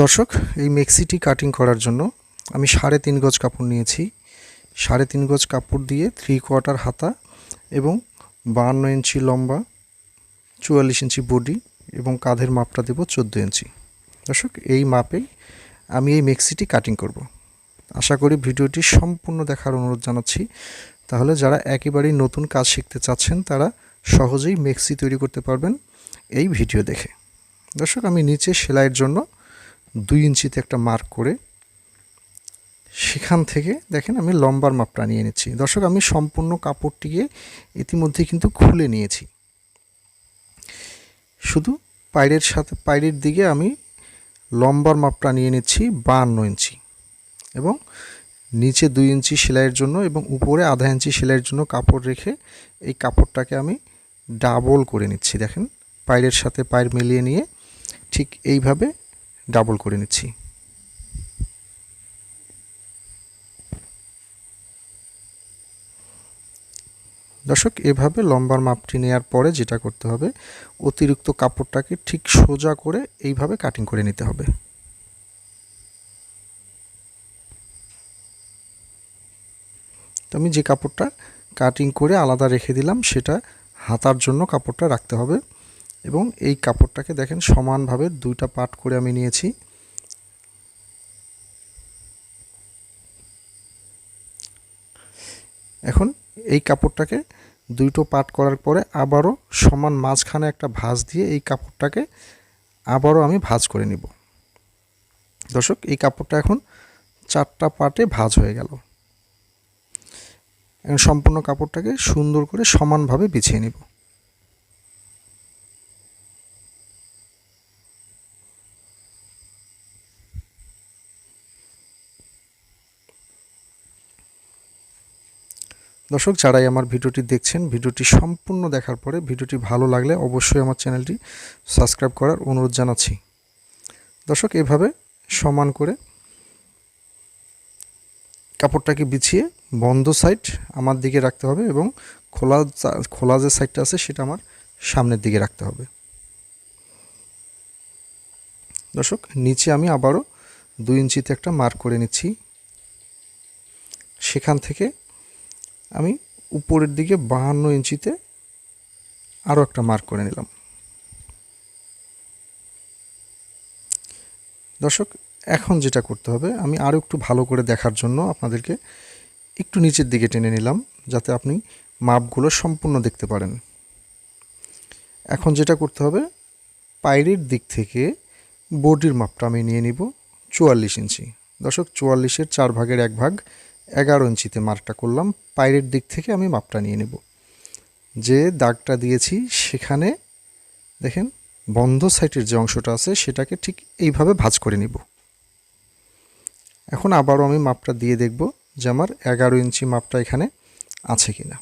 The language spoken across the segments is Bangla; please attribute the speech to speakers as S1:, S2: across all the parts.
S1: দর্শক, এই মেক্সিটি কাটিং করার জন্য আমি সাড়ে তিন গজ কাপড় নিয়েছি। সাড়ে তিন গজ কাপড় দিয়ে থ্রি কোয়ার্টার হাতা এবং বাহান্ন ইঞ্চি লম্বা, চুয়াল্লিশ ইঞ্চি বডি এবং কাঁধের মাপটা দেব চোদ্দ ইঞ্চি। দর্শক, এই মাপেই আমি এই মেক্সিটি কাটিং করব। আশা করি ভিডিওটি সম্পূর্ণ দেখার অনুরোধ জানাচ্ছি। তাহলে যারা একেবারেই নতুন কাজ শিখতে চাচ্ছেন, তারা সহজেই মেক্সি তৈরি করতে পারবেন এই ভিডিও দেখে। দর্শক, আমি নিচে সেলাইয়ের জন্য দুই ইঞ্চিতে একটা মার্ক করে সেখান থেকে দেখেন আমি লম্বার মাপটা নিয়ে নিচ্ছি। দর্শক, আমি সম্পূর্ণ কাপড়টিকে ইতিমধ্যে কিন্তু খুলে নিয়েছি। শুধু পায়ের সাথে, পায়ের দিকে আমি লম্বার মাপটা নিয়ে নিচ্ছি বাহান্ন ইঞ্চি এবং নিচে দুই ইঞ্চি সেলাইয়ের জন্য এবং উপরে আধা ইঞ্চি সেলাইয়ের জন্য কাপড় রেখে এই কাপড়টাকে আমি ডাবল করে নিচ্ছি। দেখেন, পায়ের সাথে পায়ের মিলিয়ে নিয়ে ঠিক এইভাবে ডাবল করে নিচ্ছি। দর্শক, এভাবে লম্বার মাপটি নেওয়ার পরে যেটা করতে হবে, অতিরিক্ত কাপড়টাকে ঠিক সোজা করে এইভাবে কাটিং করে নিতে হবে। তো আমি যে কাপড়টা কাটিং করে আলাদা রেখে দিলাম, সেটা হাতার জন্য কাপড়টা রাখতে হবে। এবং এই কাপড়টাকে দেখেন সমানভাবে দুইটা পাট করে আমি নিয়েছি। এখন এই কাপড়টাকে দুইটো পাট করার পরে আবারও সমান মাঝখানে একটা ভাঁজ দিয়ে এই কাপড়টাকে আবারও আমি ভাঁজ করে নিব। দর্শক, এই কাপড়টা এখন চারটা পাটে ভাঁজ হয়ে গেল। এখন সম্পূর্ণ কাপড়টাকে সুন্দর করে সমানভাবে বিছিয়ে নিব। দর্শক, যারাই আমার ভিডিওটি দেখছেন, ভিডিওটি সম্পূর্ণ দেখার পরে ভিডিওটি ভালো লাগলে অবশ্যই আমার চ্যানেলটি সাবস্ক্রাইব করার অনুরোধ জানাচ্ছি। দর্শক, এভাবে সমান করে কাপড়টাকে বিছিয়ে বন্ধ সাইড আমার দিকে রাখতে হবে এবং খোলা খোলা যে সাইডটা আছে সেটা আমার সামনের দিকে রাখতে হবে। দর্শক, নিচে আমি আবারও দুই ইঞ্চিতে একটা মার্ক করে নিচ্ছি। সেখান থেকে আমি উপরের দিকে বাহান্ন ইঞ্চিতে আরও একটা মার্ক করে নিলাম। দর্শক, এখন যেটা করতে হবে, আমি আরও একটু ভালো করে দেখার জন্য আপনাদেরকে একটু নিচের দিকে টেনে নিলাম, যাতে আপনি মাপগুলো সম্পূর্ণ দেখতে পারেন। এখন যেটা করতে হবে পায়ের দিক থেকে বডির মাপটা আমি নিয়ে নিব চুয়াল্লিশ ইঞ্চি। দর্শক, চুয়াল্লিশের চার ভাগের এক ভাগ এগারো ইঞ্চিতে মার্কটা করলাম, পায়ের দিক থেকে আমি মাপটা নিয়ে নেব। যে দাগটা দিয়েছি সেখানে দেখেন, বন্ধ সাইটের যে অংশটা আছে সেটাকে ঠিক এইভাবে ভাঁজ করে নিব। এখন আবারও আমি মাপটা দিয়ে দেখব যে আমার এগারো ইঞ্চি মাপটা এখানে আছে কিনা।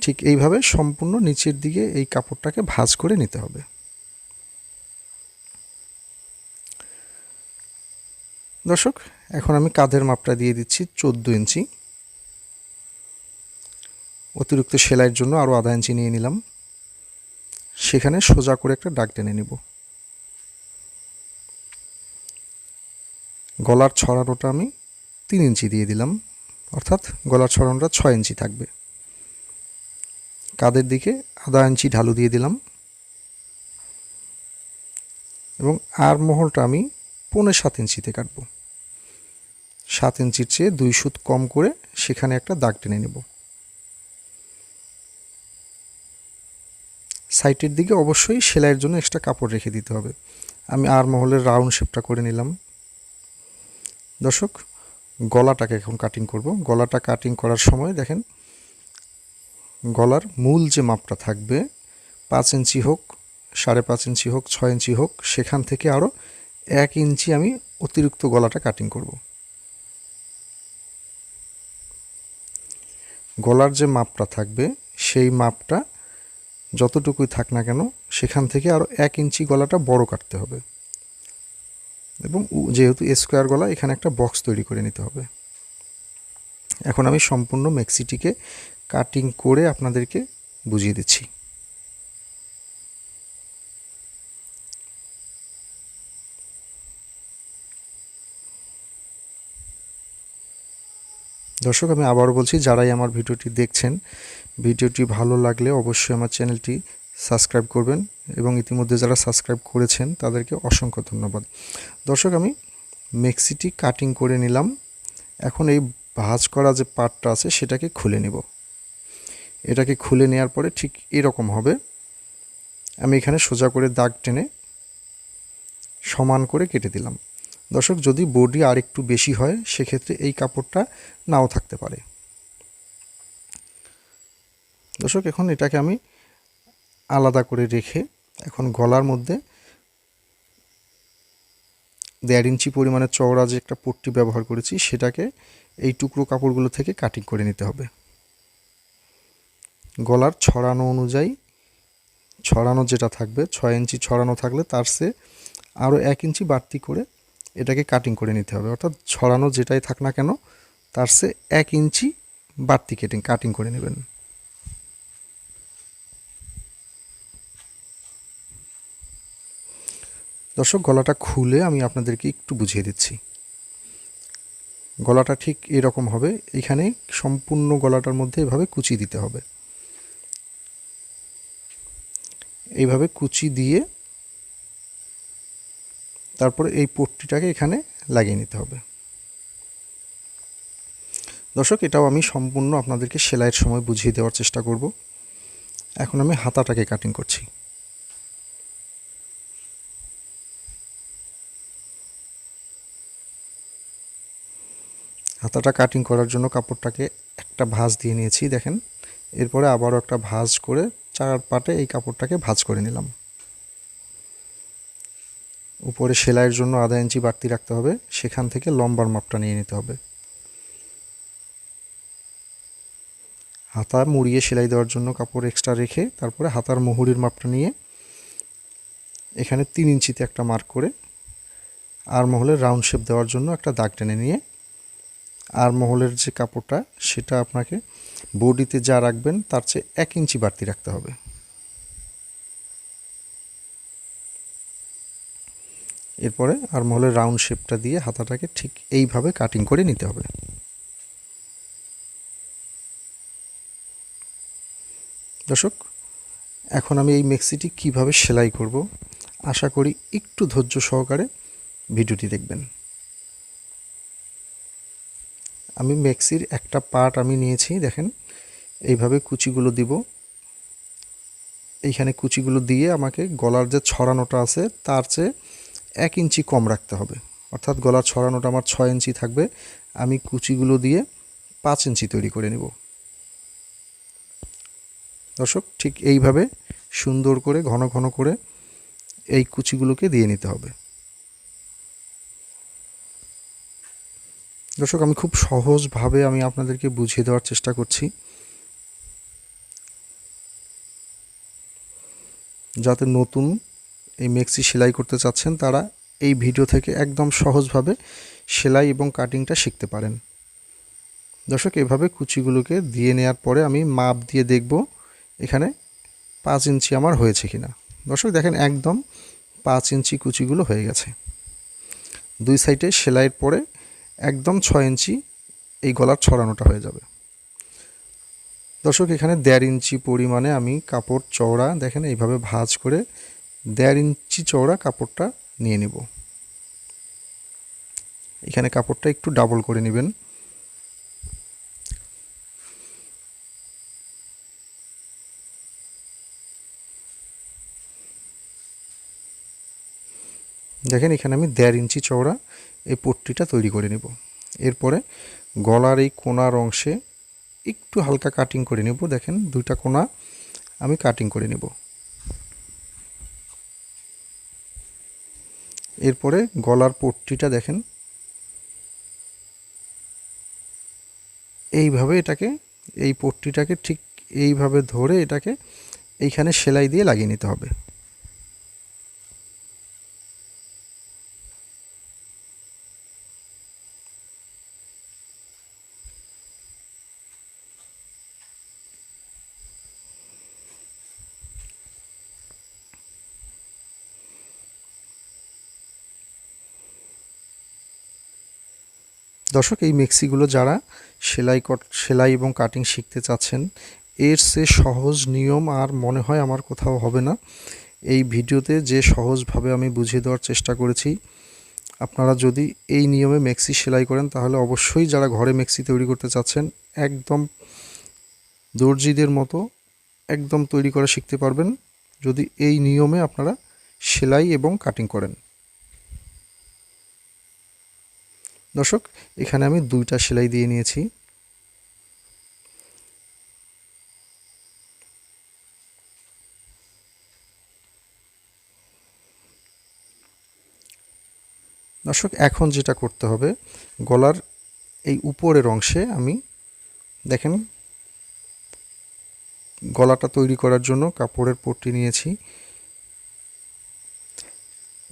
S1: ঠিক এইভাবে সম্পূর্ণ নিচের দিকে এই কাপড়টাকে ভাজ করে নিতে হবে। দর্শক, এখন আমি কাঁধের মাপটা দিয়ে দিচ্ছি চোদ্দ ইঞ্চি। অতিরিক্ত সেলাইয়ের জন্য আরও আধা ইঞ্চি নিয়ে নিলাম। সেখানে সোজা করে একটা ডাক টেনে নিব। গলার ছড়ানোটা আমি তিন ইঞ্চি দিয়ে দিলাম, অর্থাৎ গলার ছড়ানোটা ছয় ইঞ্চি থাকবে। কাদের দিকে আধা ইঞ্চি ঢালু দিয়ে দিলাম। এবং আর মহলটা আমি পৌনে সাত ইঞ্চিতে কাটবো। সাত ইঞ্চির চেয়ে দুই সুত কম করে সেখানে একটা দাগ টেনে নেব। সাইটের দিকে অবশ্যই সেলাইয়ের জন্য এক্সট্রা কাপড় রেখে দিতে হবে। আমি আর মহলের রাউন্ড শেপটা করে নিলাম। দর্শক, গলাটাকে এখন কাটিং করব। গলাটা কাটিং করার সময় দেখেন, গলার মূল যে মাপটা থাকবে, পাঁচ ইঞ্চি হোক, সাড়ে পাঁচ ইঞ্চি হোক, ছয় ইঞ্চি হোক, সেখান থেকে আরও এক ইঞ্চি আমি অতিরিক্ত গলাটা কাটিং করব। গলার যে মাপটা থাকবে, সেই মাপটা যতটুকুই থাক না কেন, সেখান থেকে আরও এক ইঞ্চি গলাটা বড় কাটতে হবে। এবং যেহেতু স্কোয়ার গলা, এখানে একটা বক্স তৈরি করে নিতে হবে। এখন আমি সম্পূর্ণ মেক্সিটিকে কাটিং করে আপনাদেরকে বুঝিয়ে দিচ্ছি। দর্শক, আমি আবারও বলছি, যারাই আমার ভিডিওটি দেখছেন, ভিডিওটি ভালো লাগলে অবশ্যই আমার চ্যানেলটি সাবস্ক্রাইব করবেন এবং ইতিমধ্যে যারা সাবস্ক্রাইব করেছেন, তাদেরকে অসংখ্য ধন্যবাদ। দর্শক, আমি মেক্সিটি কাটিং করে নিলাম। এখন এই ভাঁজ করা যে পার্টটা আছে, সেটাকে খুলে নিব। এটাকে খুলে নেওয়ার পরে ঠিক এরকম হবে। আমি এখানে সোজা করে দাগ টেনে সমান করে কেটে দিলাম। দর্শক, যদি বডি আর একটু বেশি হয়, সেক্ষেত্রে এই কাপড়টা নাও থাকতে পারে। দর্শক, এখন এটাকে আমি আলাদা করে রেখে এখন গলার মধ্যে দেড় ইঞ্চি পরিমাণে চওড়া যে একটা পট্টি ব্যবহার করেছি, সেটাকে এই টুকরো কাপড়গুলো থেকে কাটিং করে নিতে হবে। গলার ছড়ানো অনুযায়ী, ছড়ানো যেটা থাকবে, ছয় ইঞ্চি ছড়ানো থাকলে তার সে আরও এক ইঞ্চি বাড়তি করে এটাকে কাটিং করে নিতে হবে। অর্থাৎ ছড়ানো যেটাই থাক না কেন, তার সে এক ইঞ্চি বাড়তি কেটিং কাটিং করে নেবেন। দর্শক, গলাটা খুলে আমি আপনাদেরকে একটু বুঝিয়ে দিচ্ছি। গলাটা ঠিক এরকম হবে, এখানে সম্পূর্ণ গলাটার মধ্যে এভাবে কুচি দিতে হবে। এইভাবে কুচি দিয়ে তারপরে এই পট্টিটাকে এখানে লাগিয়ে নিতে হবে। দর্শক, এটাও আমি সম্পূর্ণ আপনাদেরকে সেলাইয়ের সময় বুঝিয়ে দেওয়ার চেষ্টা করব। এখন আমি হাতাটাকে কাটিং করছি। হাতাটা কাটিং করার জন্য কাপড়টাকে একটা ভাঁজ দিয়ে নিয়েছি, দেখেন। এরপরে আবারও একটা ভাঁজ করে চার পাটে এই কাপড়টাকে ভাঁজ করে নিলাম। উপরে সেলাইয়ের জন্য আধা ইঞ্চি বাড়তি রাখতে হবে, সেখান থেকে লম্বার মাপটা নিয়ে নিতে হবে। হাতা মুড়িয়ে সেলাই দেওয়ার জন্য কাপড় এক্সট্রা রেখে তারপরে হাতার মুহুরির মাপটা নিয়ে এখানে তিন ইঞ্চিতে একটা মার্ক করে আর মহলের রাউন্ড শেপ দেওয়ার জন্য একটা দাগ টেনে নিয়ে আর মহলের যে কাপড়টা, সেটা আপনাকে বডিতে যা রাখবেন তার চেয়ে এক ইঞ্চি বাড়তি রাখতে হবে। এরপরে আর মহলের রাউন্ড শেপটা দিয়ে হাতাটাকে ঠিক এইভাবে কাটিং করে নিতে হবে। দর্শক, এখন আমি এই মেক্সিটি কীভাবে সেলাই করব, আশা করি একটু ধৈর্য সহকারে ভিডিওটি দেখবেন। আমি মেক্সির একটা পার্ট আমি নিয়েছি, দেখেন, এইভাবে কুচিগুলো দিব। এইখানে কুচিগুলো দিয়ে আমাকে গলার যে ছড়ানোটা আছে, তার চেয়ে এক ইঞ্চি কম রাখতে হবে। অর্থাৎ গলার ছড়ানোটা আমার ছয় ইঞ্চি থাকবে। আমি কুচিগুলো দিয়ে পাঁচ ইঞ্চি তৈরি করে নেব। দর্শক, ঠিক এইভাবে সুন্দর করে, ঘন ঘন করে এই কুচিগুলোকে দিয়ে নিতে হবে। দর্শক, আমি খুব সহজভাবে আমি আপনাদেরকে বুঝিয়ে দেওয়ার চেষ্টা করছি। যাতে নতুন এই মেক্সি সেলাই করতে চাচ্ছেন, তারা এই ভিডিও থেকে একদম সহজভাবে সেলাই এবং কাটিংটা শিখতে পারেন। দর্শক, এভাবে কুচিগুলোকে দিয়ে নেওয়ার পরে আমি মাপ দিয়ে দেখব এখানে পাঁচ ইঞ্চি আমার হয়েছে কিনা। দর্শক, দেখেন একদম পাঁচ ইঞ্চি কুচিগুলো হয়ে গেছে। দুই সাইডে সেলাইয়ের পরে একদম ছয় ইঞ্চি এই গলার ছড়ানোটা হয়ে যাবে। দর্শক, এখানে দেড় ইঞ্চি পরিমাণে আমি কাপড়, চওড়া, দেখেন এইভাবে ভাঁজ করে দেড় ইঞ্চি চওড়া কাপড়টা নিয়ে নেব। এখানে কাপড়টা একটু ডাবল করে নেবেন। দেখেন এখানে আমি দেড় ইঞ্চি চওড়া এই পট্টিটা তৈরি করে নেব। এরপরে গলার এই কোনার অংশে একটু হালকা কাটিং করে নেব। দেখেন দুইটা কোনা আমি কাটিং করে নেব। এরপরে গলার পট্টিটা দেখেন। এইভাবে এটাকে, এই পট্টিটাকে ঠিক এইভাবে ধরে এটাকে এইখানে সেলাই দিয়ে লাগিয়ে নিতে হবে। দর্শক, এই মেক্সিগুলো যারা সেলাই সেলাই এবং কাটিং শিখতে চাচ্ছেন, এর সে সহজ নিয়ম আর মনে হয় আমার কোথাও হবে না। এই ভিডিওতে যে সহজভাবে আমি বুঝিয়ে দেওয়ার চেষ্টা করেছি, আপনারা যদি এই নিয়মে মেক্সি সেলাই করেন, তাহলে অবশ্যই যারা ঘরে মেক্সি তৈরি করতে চাচ্ছেন, একদম দর্জিদের মতো একদম তৈরি করা শিখতে পারবেন। যদি এই নিয়মে আপনারা সেলাই এবং কাটিং করেন। দর্শক, এখানে আমি দুইটা সেলাই দিয়ে নিয়েছি। দর্শক, এখন যেটা করতে হবে, গলার এই উপরের অংশে আমি, দেখেন, গলাটা তৈরি করার জন্য কাপড়ের পট্টি নিয়েছি।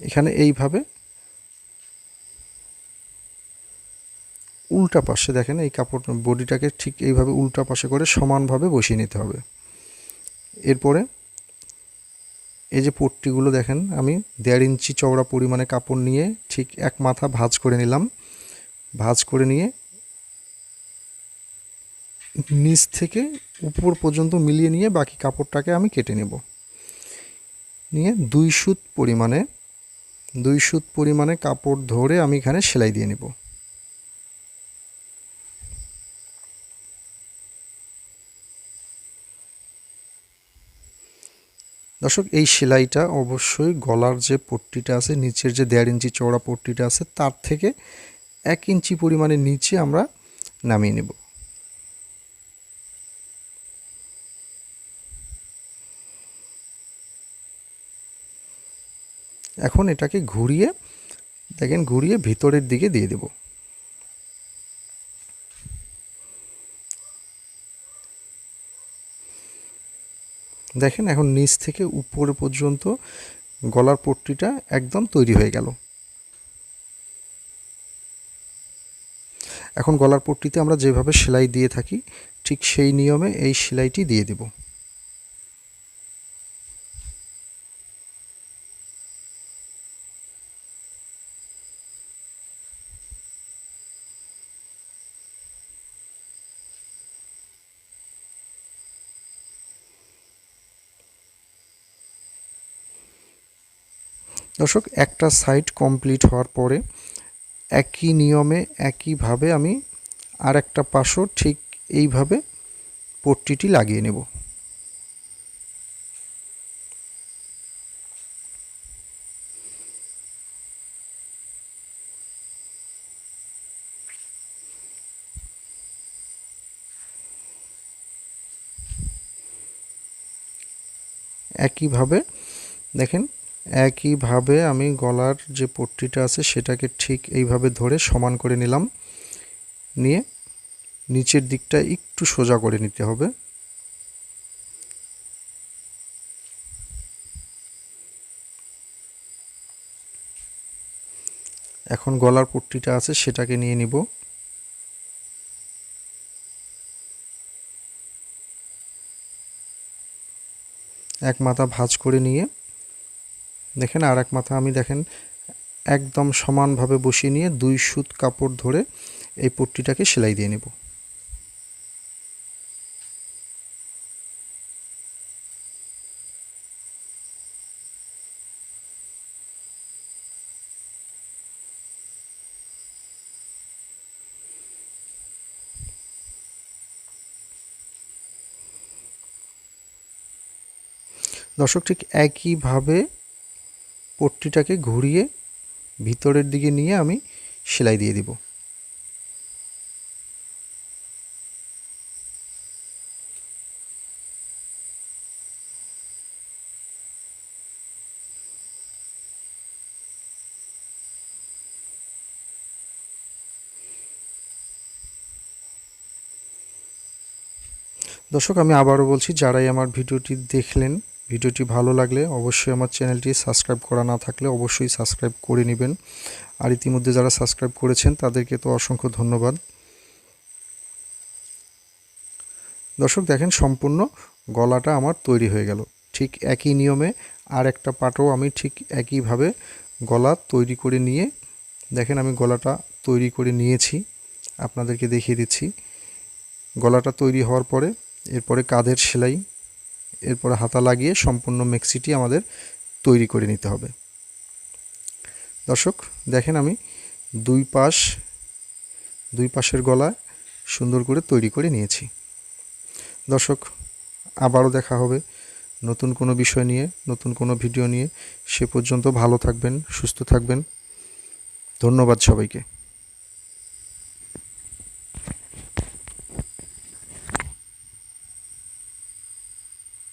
S1: এখানে এইভাবে উল্টা পাশে দেখেন, এই কাপড় বডিটাকে ঠিক এইভাবে উল্টা পাশে করে সমানভাবে বসিয়ে নিতে হবে। এরপরে এই যে পট্টিগুলো দেখেন, আমি দেড় ইঞ্চি চওড়া পরিমাণে কাপড় নিয়ে ঠিক এক মাথা ভাজ করে নিলাম। ভাজ করে নিয়ে নিচ থেকে উপর পর্যন্ত মিলিয়ে নিয়ে বাকি কাপড়টাকে আমি কেটে নেব। নিয়ে দুই সুত পরিমাণে, দুই সুত পরিমাণে কাপড় ধরে আমি এখানে সেলাই দিয়ে নেব। দর্শক, এই সেলাইটা অবশ্যই গলার যে পট্টিটা আছে, নিচের যে দেড় ইঞ্চি চওড়া পট্টিটা আছে, তার থেকে এক ইঞ্চি পরিমাণে নিচে আমরা নামিয়ে নেব। এখন এটাকে ঘুরিয়ে, দেখেন, ঘুরিয়ে ভিতরের দিকে দিয়ে দেব। দেখেন এখন নিচ থেকে উপরে পর্যন্ত গলার পট্টিটা একদম তৈরি হয়ে গেল। এখন গলার পট্টিতে আমরা যেভাবে সেলাই দিয়ে থাকি, ঠিক সেই নিয়মে এই সেলাইটি দিয়ে দেব। দর্শক, একটা সাইড কমপ্লিট হওয়ার পরে একই নিয়মে, একইভাবে আমি আর একটা পাশও ঠিক এইভাবে পট্টিটি লাগিয়ে নেব। একইভাবে দেখেন একইভাবে আমি গলার যে পট্টিটা আছে সেটাকে ঠিক এইভাবে ধরে সমান করে নিলাম। নিয়ে নিচের দিকটা একটু সোজা করে নিতে হবে। এখন গলার পট্টিটা আছে সেটাকে নিয়ে নিব। এক মাথা ভাঁজ করে নিয়ে দেখেন আর এক মাথা আমি দেখেন একদম সমানভাবে বসিয়ে নিয়ে দুই সুত কাপড় ধরে এই পট্টিটাকে সেলাই দিয়ে নেব। দর্শক, ঠিক একইভাবে পট্টিটাকে ঘুরিয়ে ভিতরের দিকে নিয়ে আমি সেলাই দিয়ে দিব। দর্শক, আমি আবারও বলছি, যারাই আমার ভিডিওটি দেখলেন ভিডিওটি ভালো লাগলে অবশ্যই আমার চ্যানেলটি সাবস্ক্রাইব করা না থাকলে অবশ্যই সাবস্ক্রাইব করে নেবেন। আর ইতিমধ্যে যারা সাবস্ক্রাইব করেছেন, তাদেরকে তো অসংখ্য ধন্যবাদ। দর্শক, দেখেন সম্পূর্ণ গলাটা আমার তৈরি হয়ে গেল। ঠিক একই নিয়মে আর একটা পাটও আমি ঠিক একইভাবে গলা তৈরি করে নিয়ে, দেখেন আমি গলাটা তৈরি করে নিয়েছি, আপনাদেরকে দেখিয়ে দিচ্ছি। গলাটা তৈরি হওয়ার পরে, এরপরে কাঁধের সেলাই এরপরে হাতা লাগিয়ে সম্পূর্ণ মেক্সিটি আমাদের তৈরি করে নিতে হবে। দর্শক, দেখেন আমি দুই পাশ, দুই পাশের গলা সুন্দর করে তৈরি করে নিয়েছি। দর্শক, আবারও দেখা হবে নতুন কোনো বিষয় নিয়ে, নতুন কোনো ভিডিও নিয়ে। সে পর্যন্ত ভালো থাকবেন, সুস্থ থাকবেন। ধন্যবাদ সবাইকে।